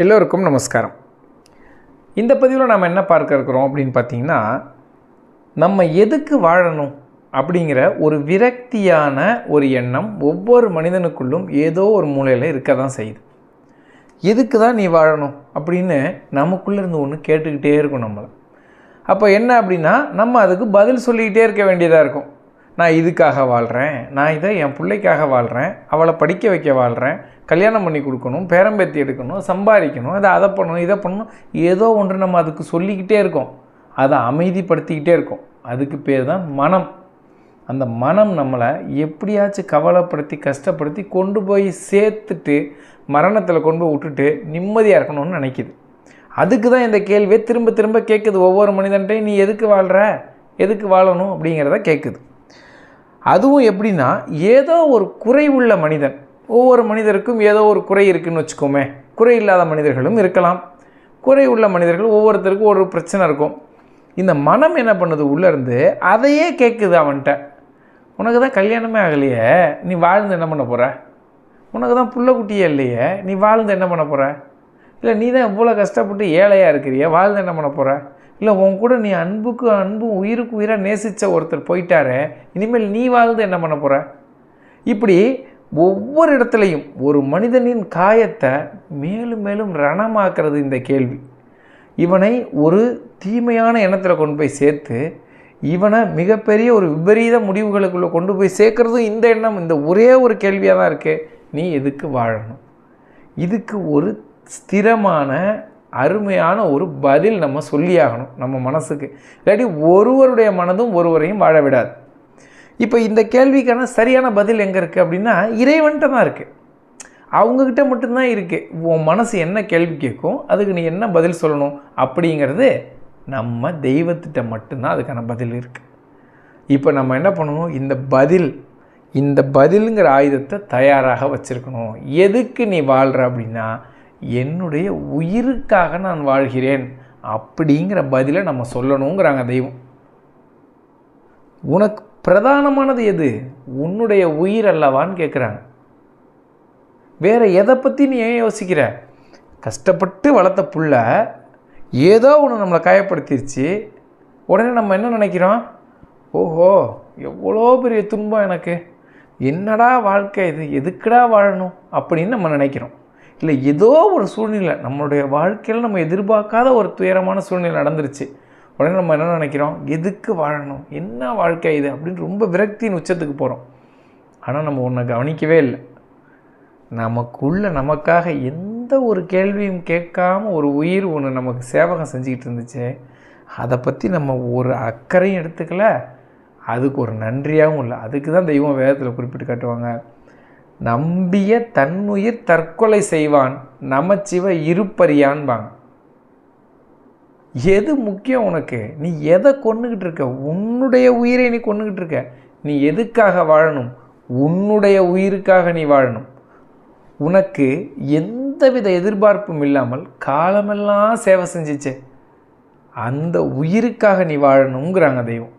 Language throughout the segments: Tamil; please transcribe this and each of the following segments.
எல்லோருக்கும் நமஸ்காரம். இந்த பதிவில் நம்ம என்ன பார்க்க இருக்கிறோம் அப்படின்னு பார்த்தீங்கன்னா நம்ம எதுக்கு வாழணும் அப்படிங்கிற ஒரு விரக்தியான ஒரு எண்ணம் ஒவ்வொரு மனிதனுக்குள்ளும் ஏதோ ஒரு மூலையில் இருக்க தான் செய்யுது. எதுக்கு தான் நீ வாழணும் அப்படின்னு நமக்குள்ளே இருந்து ஒன்று கேட்டுக்கிட்டே இருக்கும் நம்மளை. அப்போ என்ன அப்படின்னா நம்ம அதுக்கு பதில் சொல்லிக்கிட்டே இருக்க வேண்டியதாக இருக்கும். நான் இதுக்காக வாழ்கிறேன் நான் இதை என் பிள்ளைக்காக வாழ்கிறேன் அவளை படிக்க வைக்க வாழ்கிறேன் கல்யாணம் பண்ணி கொடுக்கணும் பேரம்பேத்தி எடுக்கணும் சம்பாதிக்கணும் அதை அதை பண்ணணும் இதை பண்ணணும் ஏதோ ஒன்று நம்ம அதுக்கு சொல்லிக்கிட்டே இருக்கோம். அதை அமைதிப்படுத்திக்கிட்டே இருக்கோம். அதுக்கு பேர் தான் மனம். அந்த மனம் நம்மளை எப்படியாச்சும் கவலைப்படுத்தி கஷ்டப்படுத்தி கொண்டு போய் சேர்த்துட்டு மரணத்தில் கொண்டு போய் விட்டுட்டு நிம்மதியாக இருக்கணும்னு நினைக்கிது. அதுக்கு தான் இந்த கேள்வியை திரும்ப திரும்ப கேட்குது ஒவ்வொரு மனிதன்ட்டையும் நீ எதுக்கு வாழ்கிற எதுக்கு வாழணும்? அப்படிங்கிறத கேட்குது அதுவும் எப்படின்னா ஏதோ ஒரு குறைவுள்ள மனிதன். ஒவ்வொரு மனிதருக்கும் ஏதோ ஒரு குறை இருக்குதுன்னு வச்சுக்கோமே. குறை இல்லாத மனிதர்களும் இருக்கலாம். குறை உள்ள மனிதர்கள் ஒவ்வொருத்தருக்கும் ஒரு பிரச்சனை இருக்கும். இந்த மனம் என்ன பண்ணுது? உள்ளேருந்து அதையே கேட்குது அவன்கிட்ட. உனக்கு தான் கல்யாணமே ஆகலையே. நீ வாழ்ந்து என்ன பண்ண போகிற உனக்கு தான் புள்ள குட்டியே இல்லையே. நீ வாழ்ந்து என்ன பண்ண போகிற இல்லை நீ தான் இவ்வளோ கஷ்டப்பட்டு ஏழையாக இருக்கிறிய. வாழ்ந்து என்ன பண்ண போகிற இல்லை உன் கூட நீ அன்புக்கு அன்பும் உயிருக்கு உயிராக நேசித்த ஒருத்தர் போயிட்டாரு இனிமேல் நீ வாழ்ந்து என்ன பண்ண போகிற இப்படி ஒவ்வொரு இடத்துலையும் ஒரு மனிதனின் காயத்தை மேலும் மேலும் ரணமாக்குறது இந்த கேள்வி. இவனை ஒரு தீமையான எண்ணத்தில் கொண்டு போய் சேர்த்து இவனை மிகப்பெரிய ஒரு விபரீத முடிவுகளுக்குள்ளே கொண்டு போய் சேர்க்குறதும் இந்த எண்ணம் இந்த ஒரே ஒரு கேள்வியாக தான் இருக்குது நீ எதுக்கு வாழணும்? இதுக்கு ஒரு ஸ்திரமான அருமையான ஒரு பதில் நம்ம சொல்லியாகணும் நம்ம மனசுக்கு. இல்லாட்டி ஒருவருடைய மனதும் ஒருவரையும் வாழ விடாது. இப்போ இந்த கேள்விக்கான சரியான பதில் எங்கே இருக்குது அப்படின்னா இறைவன்கிட்ட தான் இருக்குது அவங்கக்கிட்ட மட்டும்தான் இருக்குது உன் மனசு என்ன கேள்வி கேட்கும் அதுக்கு நீ என்ன பதில் சொல்லணும் அப்படிங்கிறது நம்ம தெய்வத்திட்ட மட்டும்தான் அதுக்கான பதில் இருக்குது இப்போ நம்ம என்ன பண்ணணும்? இந்த பதில் இந்த பதிலுங்கிற ஆயுதத்தை தயாராக வச்சுருக்கணும். எதுக்கு நீ வாழ்கிற அப்படின்னா என்னுடைய உயிருக்காக நான் வாழ்கிறேன். அப்படிங்கிற பதிலை நம்ம சொல்லணுங்கிறாங்க தெய்வம். உனக்கு பிரதானமானது எது? உன்னுடைய உயிர் அல்லவான்னு கேட்குறாங்க வேறு எதை பற்றி நீ ஏன் யோசிக்கிற? கஷ்டப்பட்டு வளர்த்த புள்ள ஏதோ ஒன்று நம்மளை காயப்படுத்திருச்சு. உடனே நம்ம என்ன நினைக்கிறோம்? ஓஹோ எவ்வளோ பெரிய துன்பம் எனக்கு. என்னடா வாழ்க்கை இது? எதுக்குடா வாழணும்? அப்படின்னு நம்ம நினைக்கிறோம். இல்லை ஏதோ ஒரு சூழ்நிலை. நம்மளுடைய வாழ்க்கையில் நம்ம எதிர்பார்க்காத ஒரு துயரமான சூழ்நிலை நடந்துருச்சு. உடனே நம்ம என்ன நினைக்கிறோம்? எதுக்கு வாழணும்? என்ன வாழ்க்கை இது? அப்படின்னு ரொம்ப விரக்தியின் உச்சத்துக்கு போகிறோம் ஆனால் நம்ம ஒன்றை கவனிக்கவே இல்லை. நமக்குள்ள நமக்காக எந்த ஒரு கேள்வியும் கேட்காம ஒரு உயிர் ஒன்று நமக்கு சேவகம் செஞ்சுக்கிட்டு இருந்துச்சு. அதை பற்றி நம்ம ஒரு அக்கறையும் எடுத்துக்கல. அதுக்கு ஒரு நன்றியாகவும் இல்லை. அதுக்கு தான் தெய்வம் வேதத்தில் குறிப்பிட்டு காட்டுவாங்க. நம்பிய தன்னுயிர் தற்கொலை செய்வான் நமச்சிவ இருப்பறியான்பாங்க எது முக்கியம் உனக்கு? நீ எதை கொண்டுகிட்டு இருக்க? உன்னுடைய உயிரை நீ கொண்டுகிட்டு இருக்க. நீ எதுக்காக வாழணும்? உன்னுடைய உயிருக்காக நீ வாழணும். உனக்கு எந்தவித எதிர்பார்ப்பும் இல்லாமல் காலமெல்லாம் சேவை செஞ்சிச்சே. அந்த உயிருக்காக நீ வாழணுங்கிறாங்க தெய்வம்.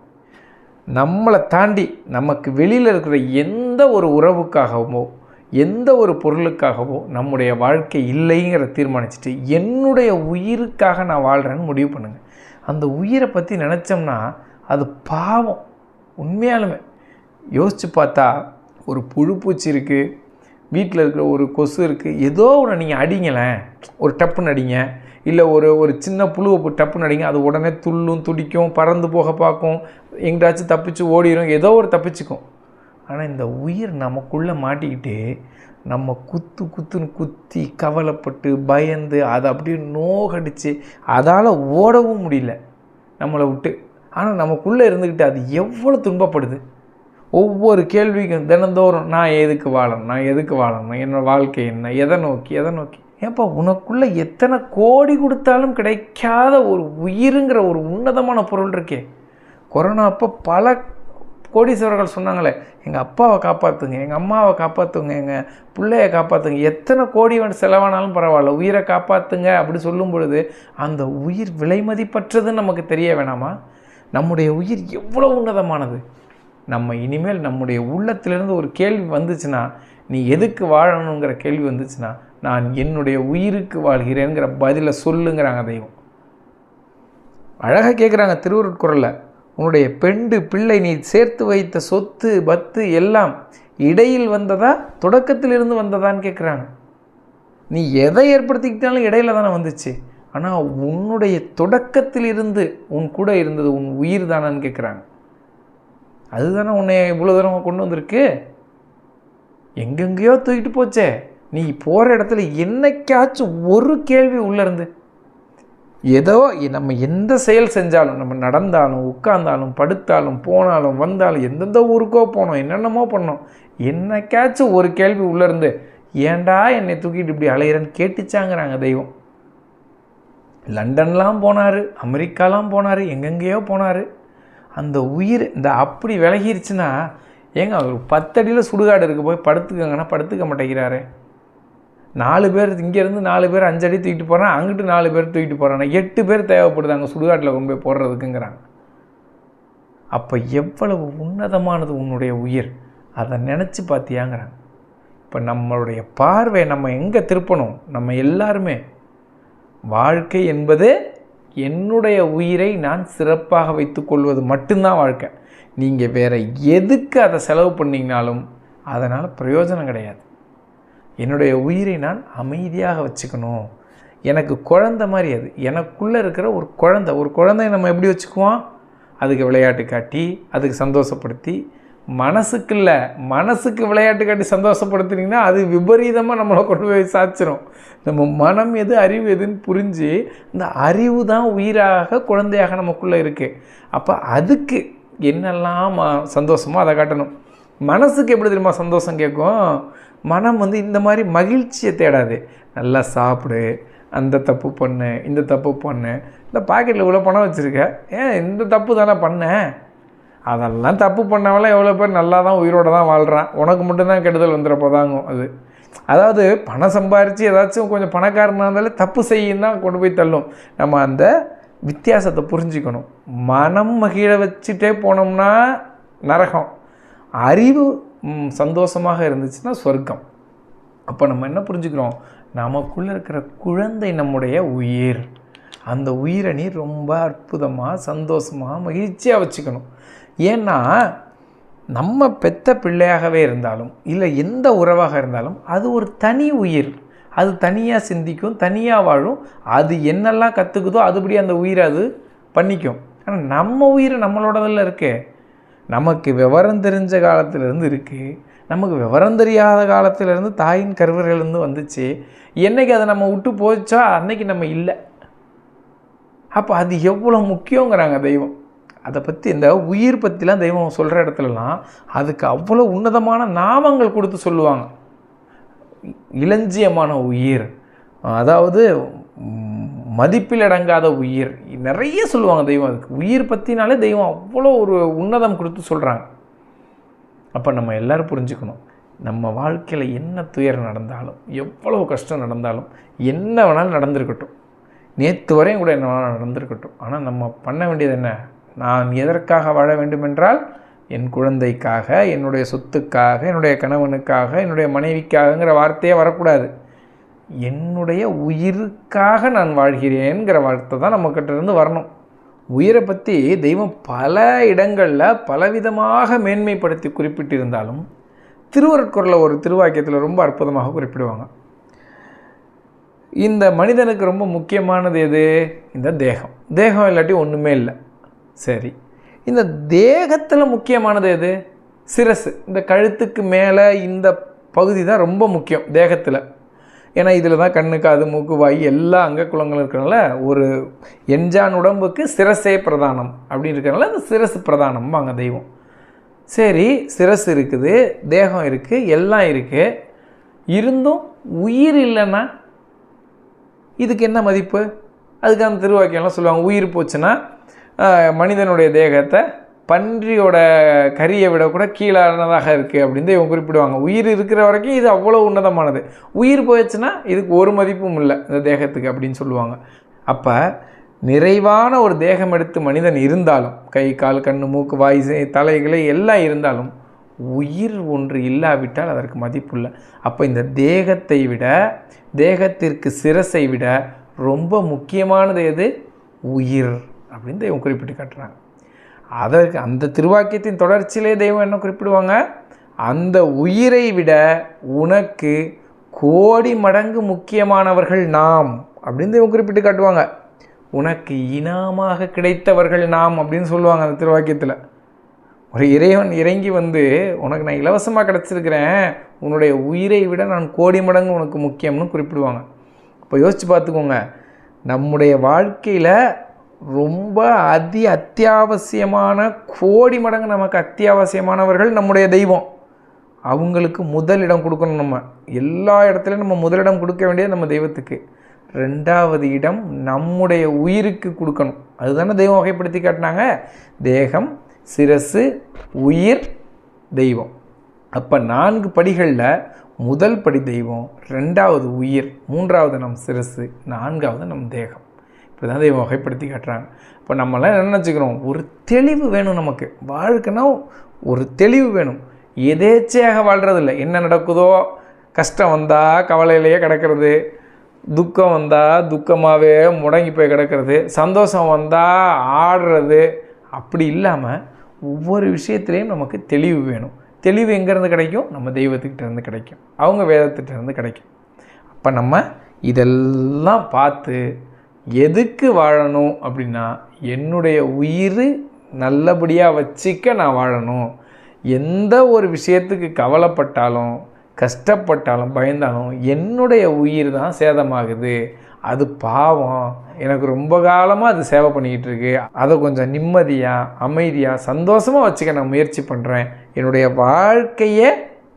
நம்மளை தாண்டி நமக்கு வெளியில் இருக்கிற எந்த ஒரு உறவுக்காகவோ எந்த ஒரு பொருளுக்காகவோ நம்முடைய வாழ்க்கை இல்லைங்கிற தீர்மானிச்சுட்டு என்னுடைய உயிருக்காக நான் வாழ்கிறேன்னு முடிவு பண்ணுங்கள் அந்த உயிரை பற்றி நினச்சோம்னா அது பாவம். உண்மையாலுமே. யோசித்து பார்த்தா ஒரு புழு பூச்சி இருக்குது வீட்டில் இருக்கிற ஒரு கொசு இருக்குது ஏதோ ஒன்று நீங்கள் அடிங்களேன் ஒரு டப்புன்னு அடிங்க இல்லை ஒரு ஒரு சின்ன புழுவை டப்புன்னு அடிங்க அது உடனே துள்ளும் துடிக்கும் பறந்து போக பார்க்கும். எங்கிட்டாச்சும் தப்பிச்சு ஓடிடும் ஏதோ ஒரு தப்பிச்சுக்கும். ஆனால் இந்த உயிர் நமக்குள்ளே மாட்டிக்கிட்டு நம்ம குத்து குத்துன்னு குத்தி கவலைப்பட்டு பயந்து அதை அப்படியே நோகடிச்சு அதால் ஓடவும் முடியல நம்மளை விட்டு. ஆனால் நமக்குள்ளே இருந்துக்கிட்டு அது எவ்வளோ துன்பப்படுது? ஒவ்வொரு கேள்விக்கும் தினந்தோறும் நான் எதுக்கு வாழணும்? நான் எதுக்கு வாழணும்? என்னோடய வாழ்க்கை என்ன? எதை நோக்கி? எதை நோக்கி? ஏப்பா உனக்குள்ளே எத்தனை கோடி கொடுத்தாலும் கிடைக்காத ஒரு உயிருங்கிற ஒரு உன்னதமான பொருள் இருக்கே. கொரோனா அப்போ பல கோடீஸ்வரர்கள் சொன்னாங்களே எங்கள் அப்பாவை காப்பாற்றுங்க எங்கள் அம்மாவை காப்பாற்றுங்க எங்கள் பிள்ளைய காப்பாற்றுங்க எத்தனை கோடி வந்து செலவானாலும் பரவாயில்ல உயிரை காப்பாற்றுங்க அப்படி சொல்லும் பொழுது அந்த உயிர் விலைமதிப்பற்றதுன்னு நமக்கு தெரிய வேணாமா? நம்முடைய உயிர் எவ்வளோ உன்னதமானது? நம்ம இனிமேல் நம்முடைய உள்ளத்திலிருந்து ஒரு கேள்வி வந்துச்சுன்னா நீ எதுக்கு வாழணுங்கிற கேள்வி வந்துச்சுன்னா நான் என்னுடைய உயிருக்கு வாழ்கிறேங்கிற பதிலை சொல்லுங்கிறாங்க தெய்வம். அழகாக கேட்குறாங்க திருவருட்குறளில் உன்னுடைய பெண்டு பிள்ளை நீ சேர்த்து வைத்த சொத்து பத்து எல்லாம் இடையில் வந்ததா தொடக்கத்தில் இருந்து வந்ததான்னு கேட்குறாங்க நீ எதை ஏற்படுத்திக்கிட்டாலும் இடையில தானே வந்துச்சு. ஆனால் உன்னுடைய தொடக்கத்தில் இருந்து உன் கூட இருந்தது உன் உயிர் தானான்னு கேட்குறாங்க அதுதானே உன்னை இவ்வளோ தூரம் கொண்டு வந்திருக்கு? எங்கெங்கேயோ தூக்கிட்டு போச்சே. நீ போகிற இடத்துல என்னைக்காச்சும் ஒரு கேள்வி உள்ளே இருந்து. ஏதோ நம்ம எந்த செயல் செஞ்சாலும் நம்ம நடந்தாலும் உட்கார்ந்தாலும் படுத்தாலும் போனாலும் வந்தாலும் எந்தெந்த ஊருக்கோ போனோம் என்னென்னமோ பண்ணோம் என்னைக்காச்சும் ஒரு கேள்வி உள்ளேருந்து ஏண்டா ஏன்டா என்னை தூக்கிட்டு இப்படி அலையிறன்னு கேட்டுச்சாங்கிறாங்க தெய்வம். லண்டன்லாம் போனார் அமெரிக்காலாம் போனார் எங்கெங்கேயோ போனார். அந்த உயிர் இந்த அப்படி விலகிருச்சுன்னா ஏங்க அவர் பத்தடியில் சுடுகாடு இருக்க போய் படுத்துக்கங்கன்னா படுத்துக்க மாட்டேங்கிறாரு. நாலு பேர் இங்கேருந்து நாலு பேர் அஞ்சு அடி தூக்கிட்டு போகிறான் அங்கிட்டு நாலு பேர் தூக்கிட்டு போகிறாங்க எட்டு பேர் தேவைப்படுது அங்கே சுடுகாட்டில் கொண்டு போய் போடுறதுக்குங்கிறாங்க. அப்போ எவ்வளவு உன்னதமானது உன்னுடைய உயிர்? அதை நினச்சி பார்த்தியாங்கிறாங்க இப்போ நம்மளுடைய பார்வை நம்ம எங்கே திருப்பணும்? நம்ம எல்லாருமே. வாழ்க்கை என்பது என்னுடைய உயிரை நான் சிறப்பாக வைத்துக்கொள்வது மட்டும்தான் வாழ்க்கை. நீங்கள் வேறு எதுக்கு அதை செலவு பண்ணிங்கனாலும் அதனால் பிரயோஜனம் கிடையாது. என்னுடைய உயிரை நான் அமைதியாக வச்சுக்கணும். எனக்கு குழந்த மாதிரி அது. எனக்குள்ளே இருக்கிற ஒரு குழந்த. ஒரு குழந்தைய நம்ம எப்படி வச்சுக்குவோம்? அதுக்கு விளையாட்டு காட்டி அதுக்கு சந்தோஷப்படுத்தி மனசுக்கு இல்லை மனசுக்கு விளையாட்டு காட்டி சந்தோஷப்படுத்துனீங்கன்னா அது விபரீதமாக நம்மளை கொண்டு போய் சாச்சிரும் நம்ம மனம் எது அறிவு எதுன்னு புரிஞ்சு இந்த அறிவு தான் உயிராக குழந்தையாக நமக்குள்ளே இருக்குது அப்போ அதுக்கு என்னெல்லாம் சந்தோஷமோ அதை காட்டணும். மனசுக்கு எப்படி தெரியுமா சந்தோஷம் கேட்கும்? மனம் வந்து இந்த மாதிரி மகிழ்ச்சியை தேடாது. நல்லா சாப்பிடு அந்த தப்பு பண்ணு இந்த தப்பு பண்ணு. இந்த பாக்கெட்டில் இவ்வளோ பணம் வச்சுருக்க. ஏன் இந்த தப்பு தானே பண்ணேன் அதெல்லாம் தப்பு பண்ணவெல்லாம் எவ்வளோ பேர் நல்லா தான் உயிரோடு தான் வாழ்கிறான் உனக்கு மட்டும்தான் கெடுதல் வந்துடுறப்போதாங்கும் அது. அதாவது பணம் சம்பாரித்து ஏதாச்சும் கொஞ்சம் பணக்காரனாக இருந்தாலும் தப்பு செய்யும் தான் கொண்டு போய் தள்ளும். நம்ம அந்த வித்தியாசத்தை புரிஞ்சுக்கணும். மனம் மகிழ வச்சுட்டே போனோம்னா நரகம். அறிவு சந்தோஷமாக இருந்துச்சுன்னா சொர்க்கம். அப்போ நம்ம என்ன புரிஞ்சுக்கிறோம்? நமக்குள்ளே இருக்கிற குழந்தை நம்முடைய உயிர். அந்த உயிரை நீ ரொம்ப அற்புதமாக சந்தோஷமாக மகிழ்ச்சியாக வச்சுக்கணும். ஏன்னா நம்ம பெத்த பிள்ளையாகவே இருந்தாலும் இல்லை எந்த உறவாக இருந்தாலும் அது ஒரு தனி உயிர். அது தனியாக சிந்திக்கும் தனியாக வாழும். அது என்னெல்லாம் கற்றுக்குதோ அதுபடி அந்த உயிரை அது பண்ணிக்கும். ஆனால் நம்ம உயிர் நம்மளோடதில் இருக்கே. நமக்கு விவரம் தெரிஞ்ச காலத்திலேருந்து இருக்குது நமக்கு விவரம் தெரியாத காலத்திலேருந்து தாயின் கருவறையிலேருந்து வந்துச்சு. என்னைக்கு அதை நம்ம விட்டு போச்சோ? அன்னைக்கு நம்ம இல்லை. அப்போ அது எவ்வளோ முக்கியங்கிறாங்க தெய்வம். அதை பற்றி இந்த உயிர் பற்றிலாம் தெய்வம் சொல்கிற இடத்துலலாம் அதுக்கு அவ்வளோ உன்னதமான நாமங்கள் கொடுத்து சொல்லுவாங்க. இளஞ்சியமான உயிர். அதாவது மதிப்பில் அடங்காத உயிர். நிறைய சொல்லுவாங்க தெய்வம் அதுக்கு. உயிர் பற்றினாலே தெய்வம் அவ்வளோ ஒரு உன்னதம் கொடுத்து சொல்கிறாங்க அப்போ நம்ம எல்லோரும் புரிஞ்சுக்கணும். நம்ம வாழ்க்கையில் என்ன துயரம் நடந்தாலும் எவ்வளோ கஷ்டம் நடந்தாலும் என்ன வேணாலும் நடந்திருக்கட்டும். நேற்று வரையும் கூட என்ன வேணாலும் நடந்திருக்கட்டும். ஆனால் நம்ம பண்ண வேண்டியது என்ன? நான் எதற்காக வாழ வேண்டுமென்றால் என் குழந்தைக்காக என்னுடைய சொத்துக்காக என்னுடைய கணவனுக்காக என்னுடைய மனைவிக்காகங்கிற வார்த்தையே வரக்கூடாது. என்னுடைய உயிருக்காக நான் வாழ்கிறேன்ங்கிற வார்த்தை தான் நம்மக்கிட்ட இருந்து வரணும். உயிரை பற்றி தெய்வம் பல இடங்களில் பலவிதமாக மேன்மைப்படுத்தி குறிப்பிட்டிருந்தாலும் திருவருட்குறளில் ஒரு திருவாக்கியத்தில் ரொம்ப அற்புதமாக குறிப்பிடுவாங்க. இந்த மனிதனுக்கு ரொம்ப முக்கியமானது எது? இந்த தேகம். தேகம் இல்லாட்டி ஒன்றுமே இல்லை. சரி. இந்த தேகத்தில் முக்கியமானது எது? சிரசு. இந்த கழுத்துக்கு மேலே இந்த பகுதி தான் ரொம்ப முக்கியம் தேகத்தில். ஏன்னா இதில் தான் கண்ணு காது மூக்கு வாய் எல்லா குலங்களும் இருக்கிறனால ஒரு எஞ்சான் உடம்புக்கு சிரசே பிரதானம் அப்படின்னு இருக்கிறனால அந்த சிரசு பிரதானம் வாங்க தெய்வம். சரி சிரசு இருக்குது தேகம் இருக்குது எல்லாம் இருக்குது இருந்தும் உயிர் இல்லைன்னா இதுக்கு என்ன மதிப்பு? அதுக்கு அந்த திருவாக்கியம்லாம் சொல்லுவாங்க உயிர் போச்சுன்னா மனிதனுடைய தேகத்தை பன்றியோட கரியை விட கூட கீழானதாக இருக்குது அப்படின்னு இவங்க குறிப்பிடுவாங்க. உயிர் இருக்கிற வரைக்கும் இது அவ்வளோ உன்னதமானது. உயிர் போயிடுச்சுன்னா இதுக்கு ஒரு மதிப்பும் இல்லை இந்த தேகத்துக்கு அப்படின்னு சொல்லுவாங்க. அப்போ நிறைவான ஒரு தேகம் எடுத்து மனிதன் இருந்தாலும் கை கால் கண் மூக்கு வாய் தலைகளை எல்லாம் இருந்தாலும் உயிர் ஒன்று இல்லாவிட்டால் அதற்கு மதிப்பு இல்லை. அப்போ இந்த தேகத்தை விட தேகத்திற்கு சிரசை விட ரொம்ப முக்கியமானது எது? உயிர். அப்படின்னு தெய்வம் குறிப்பிட்டு காட்டுறாங்க. அதற்கு அந்த திருவாக்கியத்தின் தொடர்ச்சியிலே தெய்வம் என்ன குறிப்பிடுவாங்க? அந்த உயிரை விட உனக்கு கோடி மடங்கு முக்கியமானவர்கள் நாம் அப்படின்னு தெய்வம் குறிப்பிட்டு காட்டுவாங்க. உனக்கு இனாமாக கிடைத்தவர்கள் நாம் அப்படின்னு சொல்லுவாங்க அந்த திருவாக்கியத்தில். ஒரு இறைவன் இறங்கி வந்து உனக்கு நான் இலவசமாக கிடச்சிருக்கிறேன். உன்னுடைய உயிரை விட நான் கோடி மடங்கு உனக்கு முக்கியம்னு குறிப்பிடுவாங்க. இப்போ யோசித்து பார்த்துக்கோங்க. நம்முடைய வாழ்க்கையில் ரொம்ப அதி அத்தியாவசியமான கோடி மடங்கு நமக்கு அத்தியாவசியமானவர்கள் நம்முடைய தெய்வம். அவங்களுக்கு முதலிடம் கொடுக்கணும் நம்ம. எல்லா இடத்துலையும் நம்ம முதலிடம் கொடுக்க வேண்டியது நம்ம தெய்வத்துக்கு. ரெண்டாவது இடம் நம்முடைய உயிருக்கு கொடுக்கணும். அதுதானே தெய்வம் வகைப்படுத்தி காட்டினாங்க. தேகம் சிரசு உயிர் தெய்வம். அப்போ நான்கு படிகளில் முதல் படி தெய்வம் ரெண்டாவது உயிர் மூன்றாவது நம் சிரசு நான்காவது நம் தேகம். இப்படி தான் தெய்வம் வகைப்படுத்தி காட்டுறாங்க. இப்போ நம்மளாம் என்ன நினச்சிக்கிறோம்? ஒரு தெளிவு வேணும் நமக்கு. வாழ்க்கைனா ஒரு தெளிவு வேணும். எதேச்சையாக வாழ்கிறதில்ல என்ன நடக்குதோ? கஷ்டம் வந்தால் கவலையிலேயே கிடக்கிறது. துக்கம் வந்தால் துக்கமாகவே முடங்கி போய் கிடக்கிறது. சந்தோஷம் வந்தால் ஆடுறது. அப்படி இல்லாமல் ஒவ்வொரு விஷயத்துலேயும் நமக்கு தெளிவு வேணும். தெளிவு எங்கேருந்து கிடைக்கும்? நம்ம தெய்வத்துக்கிட்டேருந்து கிடைக்கும். அவங்க வேதத்துக்கிட்டேருந்து கிடைக்கும். அப்போ நம்ம இதெல்லாம் பார்த்து எதுக்கு வாழணும் அப்படின்னா என்னுடைய உயிர் நல்லபடியாக வச்சிக்க நான் வாழணும். எந்த ஒரு விஷயத்துக்கு கவலைப்பட்டாலும் கஷ்டப்பட்டாலும் பயந்தாலும் என்னுடைய உயிர் தான் சேதமாகுது. அது பாவம். எனக்கு ரொம்ப காலமாக அது சேவை பண்ணிக்கிட்டு இருக்கு. அதை கொஞ்சம் நிம்மதியாக அமைதியாக சந்தோஷமாக வச்சுக்க நான் முயற்சி பண்ணுறேன் என்னுடைய வாழ்க்கையை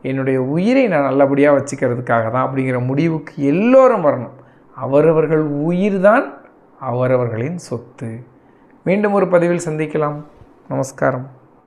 என்னுடைய உயிரை நான் நல்லபடியாக வச்சுக்கிறதுக்காக தான் அப்படிங்கிற முடிவுக்கு எல்லோரும் வரணும். அவரவர்கள் உயிர் தான் அவரவர்களின் சொத்து. மீண்டும் ஒரு பதிவில் சந்திக்கலாம். நமஸ்காரம்.